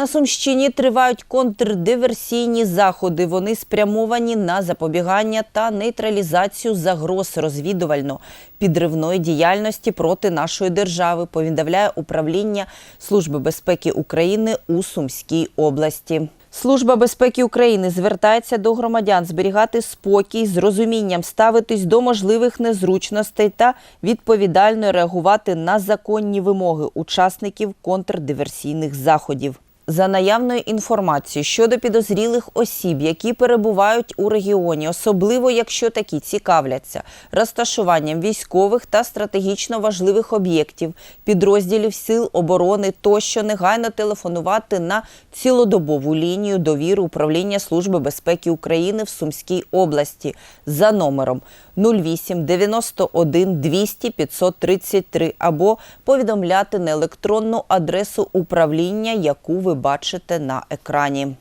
На Сумщині тривають контрдиверсійні заходи. Вони спрямовані на запобігання та нейтралізацію загроз розвідувально-підривної діяльності проти нашої держави. Повідомляє управління Служби безпеки України у Сумській області. Служба безпеки України звертається до громадян зберігати спокій, з розумінням ставитись до можливих незручностей та відповідально реагувати на законні вимоги учасників контрдиверсійних заходів. За наявною інформацією щодо підозрілих осіб, які перебувають у регіоні, особливо якщо такі цікавляться розташуванням військових та стратегічно важливих об'єктів, підрозділів сил оборони, тощо негайно телефонувати на цілодобову лінію довіри управління Служби безпеки України в Сумській області за номером 08 91 200 533 або повідомляти на електронну адресу управління, яку ви бачите на екрані.